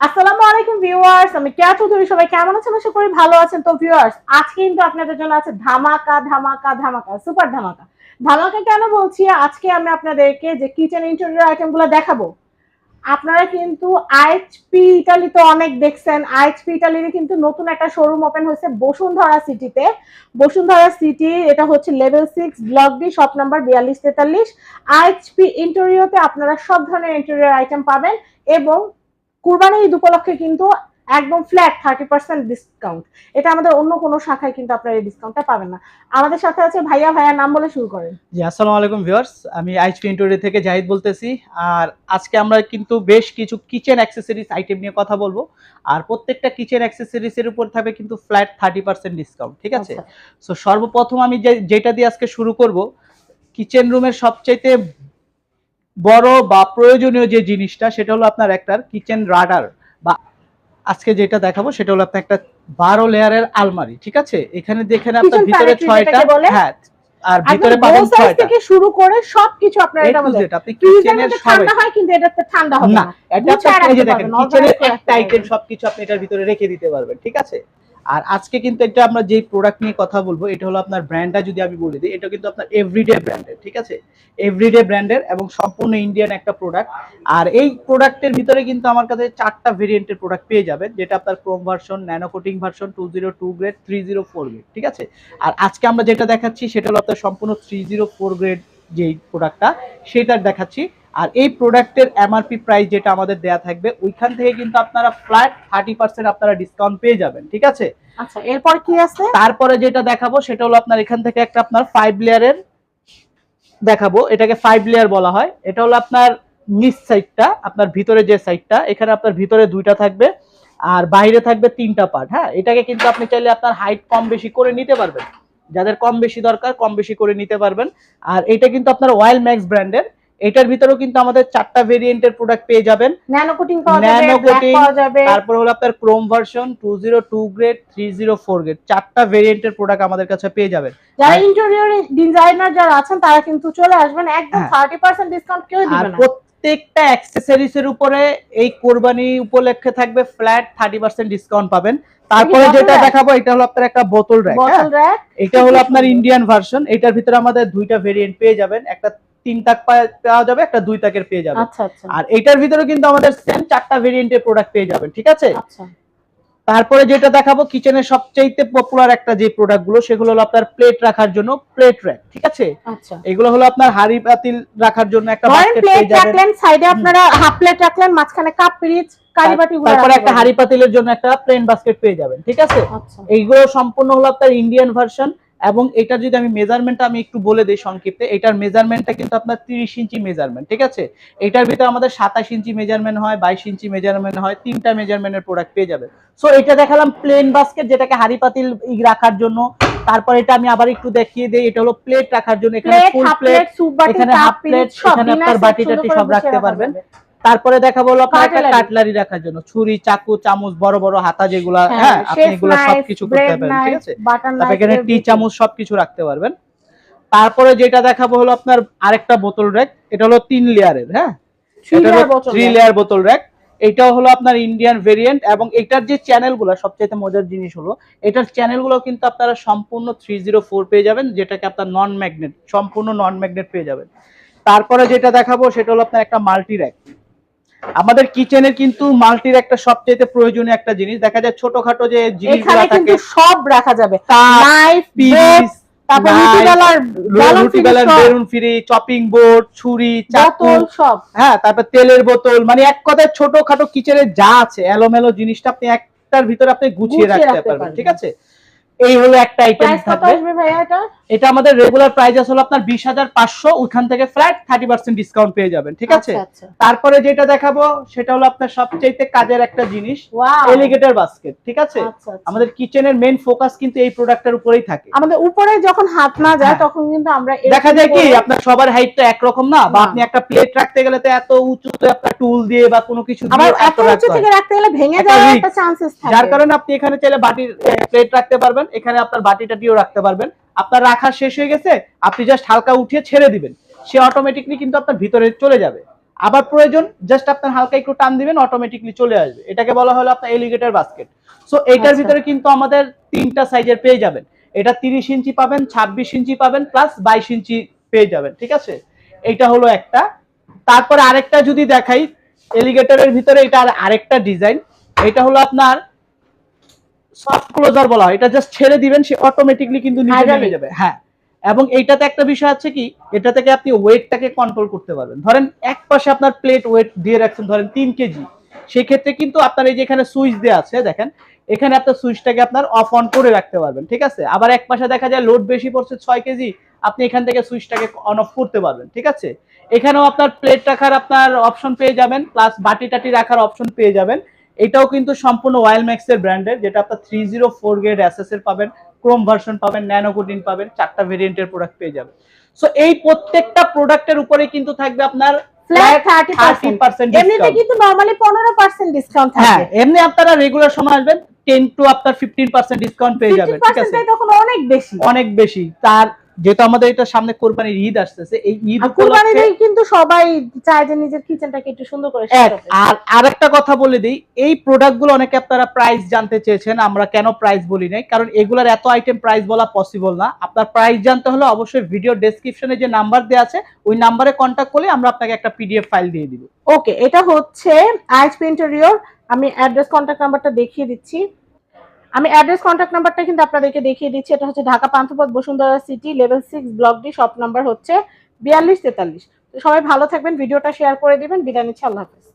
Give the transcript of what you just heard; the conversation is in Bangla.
আসসালামু আলাইকুম ভিউয়ার্স, আমি কেয়া চৌধুরী, সবাই কেমন আছেন? আশা করি ভালো আছেন। তো ভিউয়ার্স, আজকে কিন্তু আপনাদের জন্য আছে ধামাকা ধামাকা ধামাকা, সুপার ধামাকা। ধামাকা কেন বলছি? আজকে আমি আপনাদেরকে যে কিচেন ইন্টেরিয়র আইটেমগুলো দেখাবো, আপনারা কিন্তু আইএচপি ইটালিতে অনেক দেখছেন। আইএচপি ইটালির কিন্তু নতুন একটা শোরুম ওপেন হয়েছে বসুন্ধরা সিটিতে বসুন্ধরা সিটি এটা হচ্ছে level six block D shop number বিয়াল্লিশ তেতাল্লিশ। আইএচপি ইন্টেরিয়রতে আপনারা সব ধরনের ইন্টেরিয়র আইটেম পাবেন এবং কুরবানি ঈদ উপলক্ষে কিন্তু একদম ফ্ল্যাট থার্টি পার্সেন্ট ডিসকাউন্ট এটা আমাদের অন্য কোনো শাখায় কিন্তু আপনারা এই ডিসকাউন্টটা পাবেন না। আমাদের সাথে আছে ভাইয়া ভাইয়া নাম বলে শুরু করেন। জি আসসালামু আলাইকুম ভিউয়ার্স আমি আইচপি ইন্টোরি থেকে জাহিদ বলতেছি। আর আজকে আমরা কিন্তু বেশ কিছু কিচেন অ্যাক্সেসরিজ আইটেম নিয়ে কথা বলব। আর প্রত্যেকটা কিচেন অ্যাক্সেসরিজ এর উপর থাকবে কিন্তু ফ্ল্যাট থার্টি পার্সেন্ট ডিসকাউন্ট ঠিক আছে? আচ্ছা। সো সর্বপ্রথম আমি যে- যেটা দিয়ে আজকে শুরু করব কিচেন রুমের সবচাইতে বড় বা প্রয়োজনীয় যে জিনিসটা সেটা হলো আপনার একটা কিচেন রাডার বা আজকে যেটা দেখাবো সেটা হলো আপনার একটা বারো লেয়ারের আলমারি ঠিক আছে? এখানে দেখেন আপনার ভিতরে ছয়টা হ্যাঁ আর ভিতরে পাবেন ছয়টা। থেকে শুরু করে সবকিছু আপনারা এটা মধ্যে আপনি কিচেনের ঠান্ডা হয় কিন্তু এটাতে ঠান্ডা হবে না না। এটা আপনি এই যে দেখেন কিচেনের একটা আইটেম সবকিছু আপনি এটার ভিতরে রেখে দিতে পারবেন ঠিক আছে? আর আজকে কিন্তু এটা আমরা যেই প্রোডাক্ট নিয়ে কথা বলব, এটা হলো আপনার ব্র্যান্ডটা যদি আমি বলে দিই, এটা কিন্তু আপনার এভরিডে ব্র্যান্ডের ঠিক আছে? এভরিডে ব্র্যান্ডের এবং সম্পূর্ণ ইন্ডিয়ান একটা প্রোডাক্ট আর এই প্রোডাক্টের ভিতরে কিন্তু আমার কাছে চারটা ভেরিয়েন্টের প্রোডাক্ট পেয়ে যাবেন, যেটা আপনার chrome version nano coating version two zero two grade three zero four grade ঠিক আছে? আর আজকে আমরা যেটা দেখাচ্ছি, সেটা হলো আপনার সম্পূর্ণ থ্রি জিরো ফোর গ্রেড যেই প্রোডাক্টটা সেটা দেখাচ্ছি। আর এই প্রোডাক্টের এমআরপি প্রাইস যেটা আমাদের দেয়া থাকবে, ওইখান থেকে কিন্তু আপনারা ফ্ল্যাট থার্টি পার্সেন্ট আপনারা ডিসকাউন্ট পেয়ে যাবেন, ঠিক আছে? আচ্ছা এরপর কি আছে? তারপরে যেটা দেখাবো সেটা হলো আপনার এখান থেকে একটা আপনার ফাইভ লেয়ারের দেখাবো। এটাকে ফাইভ লেয়ার বলা হয়। এটা হলো আপনার নিচ সাইডটা আপনার ভিতরে যে সাইডটা এখানে আপনার ভিতরে দুইটা থাকবে আর বাইরে থাকবে তিনটা পার্ট হ্যাঁ? এটাকে কিন্তু আপনি চাইলে আপনার হাইট কম বেশি করে নিতে পারবেন। যাদের কম বেশি দরকার, কম বেশি করে নিতে পারবেন। আর এটা কিন্তু আপনার ওয়াইল ম্যাক্স ব্র্যান্ডের এটার ভিতরেও কিন্তু আমাদের চারটা ভেরিয়েন্টের প্রোডাক্ট পেয়ে যাবেন। ন্যানো কোটিং পাওয়া যাবে Nano ব্ল্যাক পাওয়া যাবে। তারপর হলো আপনার chrome version two zero two grade three zero four grade চারটা ভেরিয়েন্টের প্রোডাক্ট আমাদের কাছে পেয়ে যাবেন। যারা ইন্টেরিয়র ডিজাইনার যারা আছেন তারা কিন্তু চলে আসবেন একদম হ্যাঁ। থার্টি পার্সেন্ট ডিসকাউন্ট কেউ দিবে না। প্রত্যেকটা অ্যাক্সেসরিজ এর উপরে এই কোরবানি উপলক্ষে থাকবে ফ্ল্যাট থার্টি পার্সেন্ট ডিসকাউন্ট পাবেন। তারপরে যেটা দেখাবো এটা হলো আপনার একটা বোতল র‍্যাক এটা হলো আপনার ইন্ডিয়ান ভার্সন এটার ভিতরে আমাদের দুইটা ভেরিয়েন্ট পেয়ে যাবেন। একটা তিন তাক পাওয়া যাবে একটা দুই তাকের পেয়ে যাবেন আচ্ছা আচ্ছা। আর এটার ভিতরে কিন্তু আমাদের সেম চারটা ভেরিয়েন্টের প্রোডাক্ট পেয়ে যাবেন ঠিক আছে? আচ্ছা। তারপরে যেটা দেখাবো কিচেনের সবচাইতে পপুলার একটা যে প্রোডাক্টগুলো সেগুলো হলো আপনার প্লেট রাখার জন্য প্লেট র্যাক ঠিক আছে? আচ্ছা। এগুলো হলো আপনার হাড়ি পাতিল রাখার জন্য একটা প্লেট পেয়ে যাবেন। রাখলেন সাইডে আপনারা হাফ প্লেট রাখলেন মাঝখানে কাপ পিরিচ তারপরে একটা হাড়ি পাতিলের জন্য একটা প্লেন বাস্কেট পেয়ে যাবেন ঠিক আছে? এইগুলো সম্পূর্ণ হলো আপনার ইন্ডিয়ান ভার্সন এবং এটা যদি আমি মেজারমেন্টটা আমি একটু বলে দিই সংক্ষিপ্তে এটার মেজারমেন্টটা কিন্তু আপনার তিরিশ ইঞ্চি মেজারমেন্ট ঠিক আছে? এটার ভিতরে আমাদের সাতাশ ইঞ্চি মেজারমেন্ট হয় বাইশ ইঞ্চি মেজারমেন্ট হয় তিনটা মেজারমেন্টের প্রোডাক্ট পেয়ে যাবে সো এটা দেখালাম প্লেন বাস্কেট যেটাকে হাড়ি পাতিল ই রাখার জন্য। তারপর এটা আমি আবার একটু দেখিয়ে দিই এটা হলো প্লেট রাখার জন্য। এখানে ফুল হাফ প্লেট প্লেট এখানে পিরিচ সব এখানে আপনার বাটি টাটি সব রাখতে পারবেন। তারপরে দেখাবো হলো আপনার কাটলারি। রাখার জন্য। ছুরি চাকু চামচ বড় বড় হাতা যেগুলা হ্যাঁ, হ্যাঁ আপনি এগুলো সবকিছু করতে পারবেন ঠিক আছে? butter এখানে টি। চামচ সবকিছু রাখতে পারবেন। তারপরে যেটা দেখাবো হলো আপনার আরেকটা বোতল র্যাক এটা হলো তিন লেয়ারের হ্যাঁ? থ্রি লেয়ার বোতল র্যাক এটাও হলো আপনার ইন্ডিয়ান ভেরিয়েন্ট এবং এটার যে চ্যানেলগুলো সবচেয়ে মজার জিনিস হলো এটার চ্যানেলগুলো কিন্তু আপনারা সম্পূর্ণ থ্রি জিরো ফোর পেয়ে যাবেন যেটাকে আপনার নন ম্যাগনেট সম্পূর্ণ নন ম্যাগনেট পেয়ে যাবেন। তারপরে যেটা দেখাবো সেটা হলো আপনার একটা মাল্টি র্যাক আমাদের কিচেনের কিন্তু মাল্টির একটা সবচেয়ে প্রয়োজনীয় একটা জিনিস। দেখা যায় ছোটখাটো যে জিনিসগুলো কিন্তু থাকে সব রাখা যাবে। নাইফ পিস তারপর রুটি বেলার বেলুন রুটি বেলার বেলুন ফিরি চপিং বোর্ড ছুরি চাকু। সব। হ্যাঁ তারপর তেলের বোতল। মানে এক কথায় ছোটখাটো কিচেনে যা আছে এলোমেলো জিনিসটা আপনি একটার ভিতরে আপনি গুছিয়ে রাখতে পারবেন পারবেন। ঠিক আছে? এই হলো একটা আইটেম থাকবে। ভাইয়া এটা? এটা আমাদের রেগুলার প্রাইস হলো আপনার বিশ হাজার পাঁচশো ওখান থেকে ফ্ল্যাট থার্টি পার্সেন্ট ডিসকাউন্ট পেয়ে যাবেন ঠিক আছে আচ্ছা, আচ্ছা। তারপরে যেটা দেখাবো সেটা হলো আপনার সবচাইতে কাজের একটা জিনিস! এলিগেটর বাস্কেট ঠিক আছে আচ্ছা। আমাদের কিচেনের মেইন ফোকাস কিন্তু এই প্রোডাক্টের উপরেই থাকে আমাদের উপরে যখন হাত না যায় হ্যাঁ। তখন কিন্তু আমরা দেখা যায় কি আপনার সবার হাইট তো একরকম না বা আপনি একটা প্লেট রাখতে গেলে তো এত উঁচুতে আপনার টুল দিয়ে বা কোনো কিছু আবার এত উঁচু থেকে রাখতে গেলে ভেঙে যাওয়ার একটা চান্সেস থাকে যার কারণে আপনি এখানে চাইলে বাটির প্লেট রাখতে পারবেন এখানে আপনার বাটি টাটিও রাখতে পারবেন আপনার রাখা শেষ হয়ে গেছে আপনি জাস্ট হালকা উঠিয়ে ছেড়ে দিবেন। সে অটোমেটিকলি কিন্তু আপনার ভিতরে চলে যাবে। আবার প্রয়োজন জাস্ট আপনার হালকা একটু টান দিবেন অটোমেটিকলি চলে আসবে। এটাকে বলা হলো আপনার এলিগেটর বাস্কেট সো এইটার আচ্ছা। ভিতরে কিন্তু আমাদের তিনটা সাইজের পেয়ে যাবেন। এটা তিরিশ ইঞ্চি পাবেন ছাব্বিশ ইঞ্চি পাবেন প্লাস বাইশ ইঞ্চি পেয়ে যাবেন ঠিক আছে? এটা হলো একটা। তারপরে আরেকটা যদি দেখাই এলিগেটরের ভিতরে এটা আর আরেকটা ডিজাইন এটা হলো আপনার সফট ক্লোজার বলা হয় এটা জাস্ট ছেড়ে দিবেন সে অটোমেটিকলি কিন্তু নিচে নেমে যাবে। হ্যাঁ এবং এইটাতে একটা বিষয় আছে কি এটা থেকে আপনি ওয়েটটাকে কন্ট্রোল করতে পারবেন। ধরেন এক পাশে আপনার প্লেট ওয়েট দিয়ে রাখছেন ধরেন তিন কেজি সেক্ষেত্রে কিন্তু আপনার এই যে এখানে সুইচ দেওয়া আছে দেখেন এখানে আপনার সুইচটাকে আপনার অফ অন করে রাখতে পারবেন ঠিক আছে? আবার এক পাশে দেখা যায় লোড বেশি পড়ছে ছয় কেজি আপনি এখান থেকে সুইচটাকে অন অফ করতে পারবেন ঠিক আছে? এখানেও আপনার প্লেট রাখার আপনার অপশন পেয়ে যাবেন প্লাস বাটি টাটি রাখার অপশন পেয়ে যাবেন। এটাও কিন্তু সম্পূর্ণ ওয়াইল ম্যাক্সের ব্র্যান্ডের যেটা আপনার থ্রি জিরো ফোর গ্রেড এর পাবেন ক্রোম ভার্সন পাবেন ন্যানোকোটিন পাবেন চারটা ভেরিয়েন্টের প্রোডাক্ট পেয়ে যাবেন। সো এই প্রত্যেকটা প্রোডাক্টের উপরে কিন্তু থাকবে আপনার হ্যাঁ এমনি আপনারা রেগুলার সময় আসবেন টেন টু আপনার ফিফটিন পার্সেন্ট ডিসকাউন্ট পেয়ে যাবেন ঠিক আছে? তখন অনেক বেশি। অনেক বেশি। তার যেহেতু আমাদের এটা সামনে কোরবানির ঈদ আসতেছে এই ঈদ কুরবানির কিন্তু সবাই চায় যে নিজের কিচেনটাকে একটু সুন্দর করে সাজাতে। আর আরেকটা কথা বলে দিই এই প্রোডাক্টগুলো অনেকে আপনারা প্রাইস জানতে চেয়েছেন আমরা কেন প্রাইস বলি নাই কারণ এগুলার এত আইটেম প্রাইস বলা পসিবল না। আপনার প্রাইস জানতে হলে অবশ্যই ভিডিও ডেসক্রিপশনে যে নাম্বার দেওয়া আছে ওই নাম্বারে কন্ট্যাক্ট করলে আমরা আপনাকে একটা পিডিএফ ফাইল দিয়ে দিব। ওকে এটা হচ্ছে আইএসপি ইন্টেরিয়র আমি অ্যাড্রেস কন্ট্যাক্ট নাম্বারটা দেখিয়ে দিচ্ছি। আমি অ্যাড্রেস কন্ট্যাক্ট নাম্বারটা কিন্তু আপনাদেরকে দেখিয়ে দিচ্ছি। এটা হচ্ছে Dhaka Panthapath Bashundhara city level six block D shop number হচ্ছে বিয়াল্লিশ তেতাল্লিশ। সবাই ভালো থাকবেন, ভিডিওটা শেয়ার করে দিবেন। বিদায় নিচ্ছি, আল্লাহ হাফেজ।